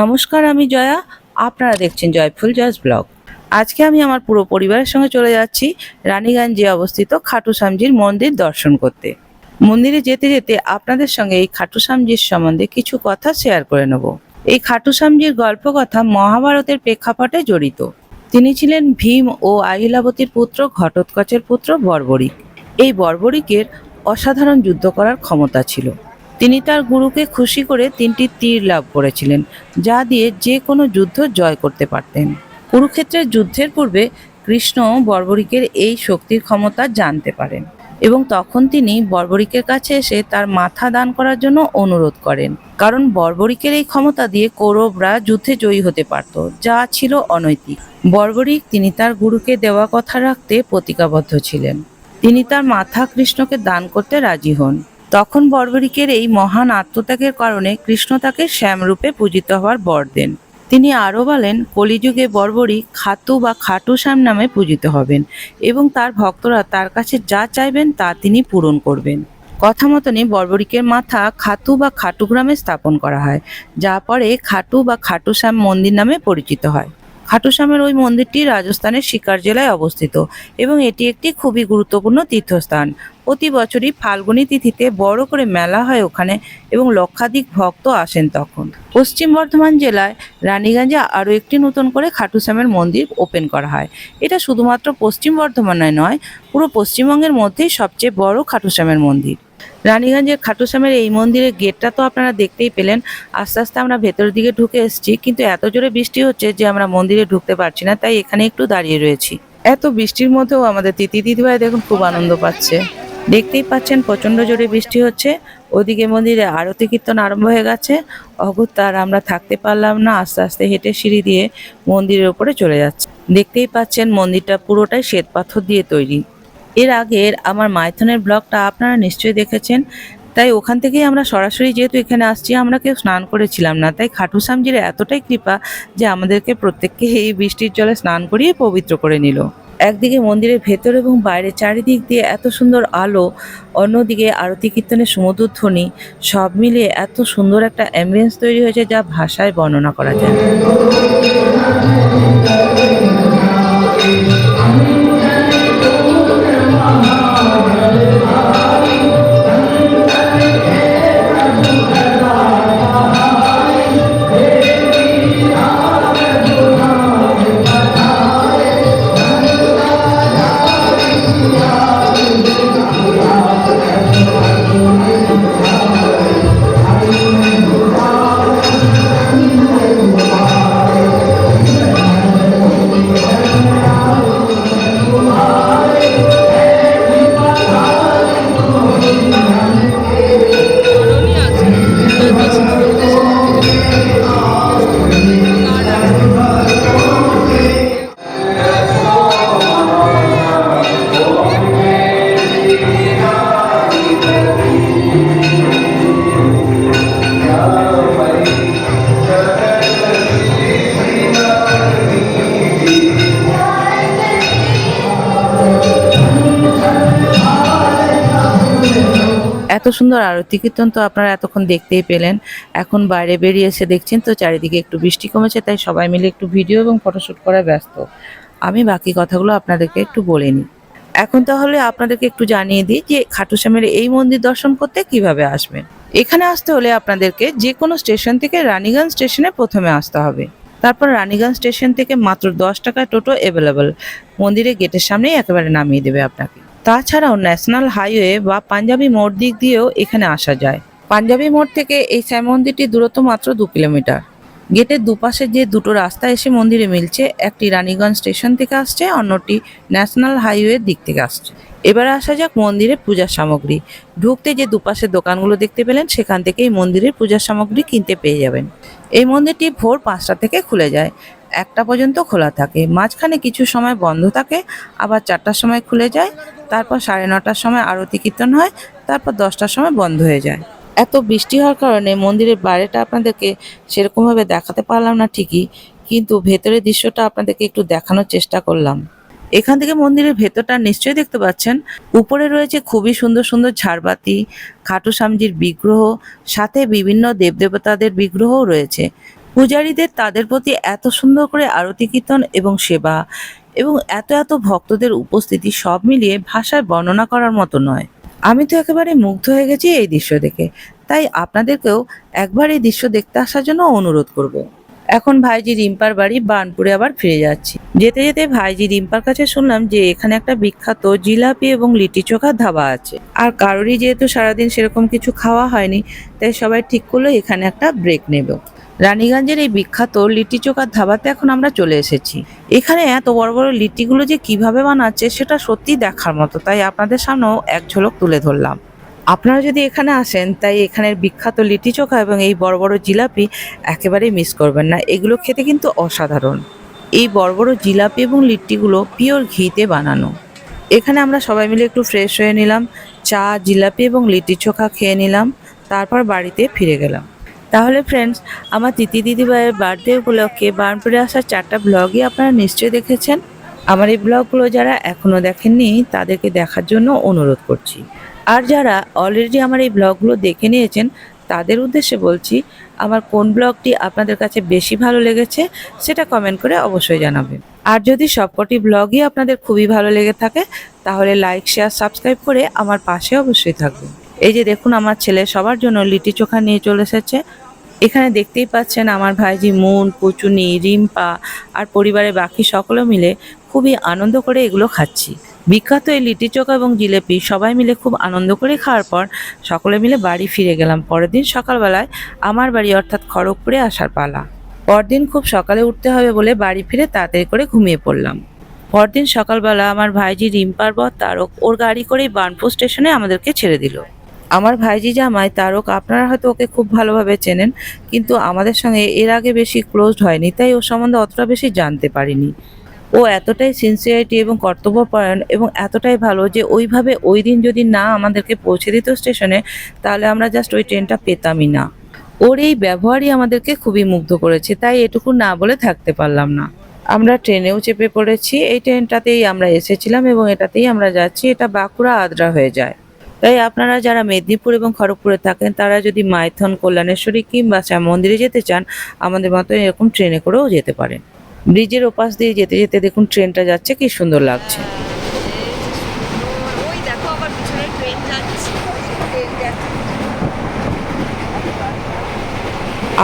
নমস্কার, আমি জয়া। আপনারা দেখছেন জয়ফুল জয়স ব্লগ। আজকে আমি আমার পুরো পরিবারের সঙ্গে চলে যাচ্ছি রানীগঞ্জে অবস্থিত খাটু শ্যামজির মন্দির দর্শন করতে। মন্দিরে যেতে যেতে আপনাদের সঙ্গে এই খাটু শ্যামজির সম্বন্ধে কিছু কথা শেয়ার করে নেব। এই খাটু শ্যামজির গল্প কথা মহাভারতের প্রেক্ষাপটে জড়িত। তিনি ছিলেন ভীম ও আহিলাবতীর পুত্র, ঘটোৎকচের পুত্র বর্বরিক এই বর্বরিকের অসাধারণ যুদ্ধ করার ক্ষমতা ছিল। তিনি তার গুরুকে খুশি করে তিনটি তীর লাভ করেছিলেন, যা দিয়ে যে কোনো যুদ্ধ জয় করতে পারতেন। কুরুক্ষেত্রের যুদ্ধের পূর্বে কৃষ্ণ বর্বরিকের এই শক্তির ক্ষমতা জানতে পারেন এবং তখন তিনি বর্বরিকের কাছে এসে তার মাথা দান করার জন্য অনুরোধ করেন, কারণ বর্বরিকের এই ক্ষমতা দিয়ে কৌরবরা যুদ্ধে জয়ী হতে পারত, যা ছিল অনৈতিক। বর্বরিক তিনি তার গুরুকে দেওয়া কথা রাখতে প্রতিজ্ঞাবদ্ধ ছিলেন। তিনি তার মাথা কৃষ্ণকে দান করতে রাজি হন। তখন বর্বরিকের এই মহান আত্মত্যাগের কারণে কৃষ্ণ তাকে শ্যামরূপে পূজিত হওয়ার বর দেন। তিনি আরও বলেন, কলিযুগে বর্বরিক খাতু বা খাটু শ্যাম নামে পূজিত হবেন এবং তার ভক্তরা তার কাছে যা চাইবেন তা তিনি পূরণ করবেন। কথা মতনই বর্বরিকের মাথা খাতু বা খাটু গ্রামে স্থাপন করা হয়, যা পরে খাটু বা খাটু শ্যাম মন্দির নামে পরিচিত হয়। খাটুশ্যামের ওই মন্দিরটি রাজস্থানের শিকার জেলায় অবস্থিত এবং এটি একটি খুবই গুরুত্বপূর্ণ তীর্থস্থান। প্রতি বছরই ফাল্গুনী তিথিতে বড় করে মেলা হয় ওখানে এবং লক্ষাধিক ভক্ত আসেন তখন। পশ্চিম বর্ধমান জেলায় রানীগঞ্জে আরও একটি নতুন করে খাটুশ্যামের মন্দির ওপেন করা হয়। এটা শুধুমাত্র পশ্চিম বর্ধমানে নয়, পুরো পশ্চিমবঙ্গের মধ্যেই সবচেয়ে বড় খাটুশ্যামের মন্দির। রানীগঞ্জের খাটুশ্যামের এই মন্দিরের গেটটা তো আপনারা দেখতেই পেলেন। আস্তে আস্তে আমরা ভেতরের দিকে ঢুকে এসেছি, কিন্তু এত জোরে বৃষ্টি হচ্ছে যে আমরা মন্দিরে ঢুকতে পারছি না, তাই এখানে একটু দাঁড়িয়ে রয়েছি। এত বৃষ্টির মধ্যেও আমাদের তিতি দিদিভাই দেখুন খুব আনন্দ পাচ্ছে। দেখতেই পাচ্ছেন প্রচণ্ড জোরে বৃষ্টি হচ্ছে, ওদিকে মন্দিরে আরতি কীর্তন আরম্ভ হয়ে গেছে। অগত্যার আমরা থাকতে পারলাম না, আস্তে আস্তে হেঁটে সিঁড়ি দিয়ে মন্দিরের ওপরে চলে যাচ্ছে। দেখতেই পাচ্ছেন মন্দিরটা পুরোটাই শ্বেত পাথর দিয়ে তৈরি। এর আগের আমার মাইথনের ব্লগটা আপনারা নিশ্চয়ই দেখেছেন। তাই ওখান থেকেই আমরা সরাসরি যেহেতু এখানে আসছি, আমরা কেউ স্নান করেছিলাম না। তাই খাটু শ্যামজির এতটাই কৃপা যে আমাদেরকে প্রত্যেককে এই বৃষ্টির জলে স্নান করিয়ে পবিত্র করে নিল। একদিকে মন্দিরের ভেতর এবং বাইরে চারিদিক দিয়ে এত সুন্দর আলো, অন্যদিকে আরতি কীর্তনের সমুদ্র ধ্বনি, সব মিলিয়ে এত সুন্দর একটা অ্যাম্বিয়েন্স তৈরি হয়েছে যা ভাষায় বর্ণনা করা যায়। এত সুন্দর আরতি কীর্তন তো আপনারা এতক্ষণ দেখতেই পেলেন। এখন বাইরে বেরিয়ে এসে দেখছেন তো চারিদিকে একটু বৃষ্টি কমেছে, তাই সবাই মিলে একটু ভিডিও এবং ফটোশ্যুট করায় ব্যস্ত। আমি বাকি কথাগুলো আপনাদেরকে একটু বলে নিই। এখন তাহলে আপনাদেরকে একটু জানিয়ে দিই যে খাটুশ্যামের এই মন্দির দর্শন করতে কীভাবে আসবেন। এখানে আসতে হলে আপনাদেরকে যে কোনো স্টেশন থেকে রানীগঞ্জ স্টেশনে প্রথমে আসতে হবে। তারপর রানীগঞ্জ স্টেশন থেকে মাত্র দশ টাকা টোটো অ্যাভেলেবল মন্দিরের গেটের সামনেই একেবারে নামিয়ে দেবে আপনাকে। তাছাড়াও ন্যাশনাল হাইওয়ে বা পাঞ্জাবি মোড় দিক দিয়েও এখানে আসা যায়। পাঞ্জাবি মোড় থেকে এই শ্যাম মন্দিরটি দূরত্ব মাত্র দু কিলোমিটার। গেটের দুপাশে যে দুটো রাস্তা এসে মন্দিরে মিলছে, একটি রানীগঞ্জ স্টেশন থেকে আসছে, অন্যটি ন্যাশনাল হাইওয়ের দিক থেকে আসছে। এবারে আসা যাক মন্দিরের পূজার সামগ্রী। ঢুকতে যে দুপাশের দোকানগুলো দেখতে পেলেন, সেখান থেকে এই মন্দিরের পূজার সামগ্রী কিনতে পেয়ে যাবেন। এই মন্দিরটি ভোর পাঁচটা থেকে খুলে যায়। একটা পর্যন্ত খোলা থাকে। মাঝখানে কিছু সময় বন্ধ থাকে, আবার চারটার সময় খুলে যায়, তারপর সাড়ে নটার সময় আরতি কীর্তন হয়, তারপর দশটার সময় বন্ধ হয়ে যায়। এত বৃষ্টি হওয়ার কারণে মন্দিরের বাইরেটা আপনাদেরকে সেরকমভাবে দেখাতে পারলাম না ঠিকই, কিন্তু ভেতরের দৃশ্যটা আপনাদেরকে একটু দেখানোর চেষ্টা করলাম। এখান থেকে মন্দিরের ভেতরটা নিশ্চয়ই দেখতে পাচ্ছেন। উপরে রয়েছে খুবই সুন্দর সুন্দর ঝাড়বাতি, খাটু স্বামীজির বিগ্রহ, সাথে বিভিন্ন দেবদেবতাদের বিগ্রহও রয়েছে। পূজারীদের তাদের প্রতি এত সুন্দর করে আরতি কীর্তন এবং সেবা এবং এত এত ভক্তদের উপস্থিতি সব মিলিয়ে ভাষায় বর্ণনা করার মতো নয়। আমি তো একেবারে মুগ্ধ হয়ে গেছি এই দৃশ্য দেখে, তাই আপনাদেরকেও একবার এই দৃশ্য দেখতে আসার জন্য অনুরোধ করব। এখন ভাইজি রিম্পার বাড়ি বার্নপুরে আবার ফিরে যাচ্ছি। যেতে যেতে ভাইজি রিম্পার কাছে শুনলাম যে এখানে একটা বিখ্যাত জিলাপি এবং লিটি চোখার ধাবা আছে। আর কারোরই যেহেতু সারাদিন সেরকম কিছু খাওয়া হয়নি, তাই সবাই ঠিক করল এখানে একটা ব্রেক নেব। রানীগঞ্জের এই বিখ্যাত লিটি চোখার ধাবাতে এখন আমরা চলে এসেছি। এখানে এত বড় বড় লিটিগুলো যে কীভাবে বানাচ্ছে সেটা সত্যি দেখার মতো, তাই আপনাদের সামনেও এক ঝলক তুলে ধরলাম। আপনারা যদি এখানে আসেন, তাই এখানের বিখ্যাত লিটি চোখা এবং এই বড় বড় জিলাপি একেবারেই মিস করবেন না। এগুলো খেতে কিন্তু অসাধারণ। এই বড় বড় জিলাপি এবং লিট্টিগুলো পিওর ঘিতে বানানো। এখানে আমরা সবাই মিলে একটু ফ্রেশ হয়ে নিলাম, চা, জিলাপি এবং লিট্টি চোখা খেয়ে নিলাম, তারপর বাড়িতে ফিরে গেলাম। তাহলে ফ্রেন্ডস আমার তিতি দিদিভাইয়ের বার্থডে উপলক্ষে বার্নপুরে আসার চারটা ব্লগই আপনারা নিশ্চয়ই দেখেছেন। আমার এই ব্লগগুলো যারা এখনও দেখেননি, তাদেরকে দেখার জন্য অনুরোধ করছি। আর যারা অলরেডি আমার এই ব্লগগুলো দেখে নিয়েছেন, তাদের উদ্দেশ্যে বলছি, আমার কোন ব্লগটি আপনাদের কাছে বেশি ভালো লেগেছে সেটা কমেন্ট করে অবশ্যই জানাবেন। আর যদি সবকটি ব্লগই আপনাদের খুবই ভালো লেগে থাকে, তাহলে লাইক শেয়ার সাবস্ক্রাইব করে আমার পাশে অবশ্যই থাকবেন। এই যে দেখুন, আমার ছেলে সবার জন্য লিটি চোখা নিয়ে চলে এসেছে। এখানে দেখতেই পাচ্ছেন আমার ভাইজি মুন, পুচুনি, রিম্পা আর পরিবারের বাকি সকলে মিলে খুবই আনন্দ করে এগুলো খাচ্ছি। বিখ্যাত এই লিটি চোখা এবং জিলেপি সবাই মিলে খুব আনন্দ করে খাওয়ার পর সকলে মিলে বাড়ি ফিরে গেলাম। পরের দিন সকালবেলায় আমার বাড়ি অর্থাৎ খড়গপুরে আসার পালা। পরদিন খুব সকালে উঠতে হবে বলে বাড়ি ফিরে তাড়াতাড়ি করে ঘুমিয়ে পড়লাম। পরদিন সকালবেলা আমার ভাইজি রিম্পার বর তারক ওর গাড়ি করেই বার্নপুর স্টেশনে আমাদেরকে ছেড়ে দিল। আমার ভাইজি জামাই তারক আপনারা হয়তো ওকে খুব ভালোভাবে চেনেন, কিন্তু আমাদের সঙ্গে এর আগে বেশি ক্লোজড হয়নি, তাই ও সম্বন্ধে অতটা বেশি জানতে পারিনি। ও এতটাই সিনসিয়ারিটি এবং কর্তব্যপরায়ণ এবং এতটাই ভালো যে ওইভাবে ওই দিন যদি না আমাদেরকে পৌঁছে দিত স্টেশনে তাহলে আমরা জাস্ট ওই ট্রেনটা পেতামই না। ওর এই ব্যবহারই আমাদেরকে খুবই মুগ্ধ করেছে, তাই এটুকু না বলে থাকতে পারলাম না। আমরা ট্রেনেও চেপে পড়েছি, এই ট্রেনটাতেই আমরা এসেছিলাম এবং এটাতেই আমরা যাচ্ছি, এটা বাঁকুড়া আদ্রা হয়ে যায়। তাই আপনারা যারা মেদিনীপুর এবং খড়গপুরে থাকেন, তারা যদি মাইথন, কল্যাণেশ্বরী কিংবা শ্যাম মন্দিরে যেতে চান, আমাদের মতো এরকম ট্রেনে করেও যেতে পারেন। ব্রিজের ওপাশ দিয়ে যেতে যেতে দেখুন ট্রেনটা যাচ্ছে কি সুন্দর লাগছে।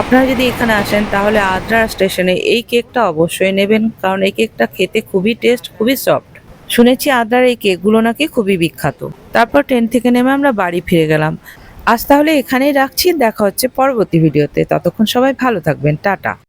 আপনারা যদি এখানে আসেন তাহলে আদ্রা স্টেশনে এই কেকটা অবশ্যই নেবেন কারণ এই কেকটা খেতে খুবই টেস্ট খুবই সফট। শুনেছি আদ্রার এই কেকগুলো নাকি খুবই বিখ্যাত। তারপর ট্রেন থেকে নেমে আমরা বাড়ি ফিরে গেলাম। আজ তাহলে এখানেই রাখছি দেখা হচ্ছে পরবর্তী ভিডিওতে। ততক্ষণ সবাই ভালো থাকবেন টাটা।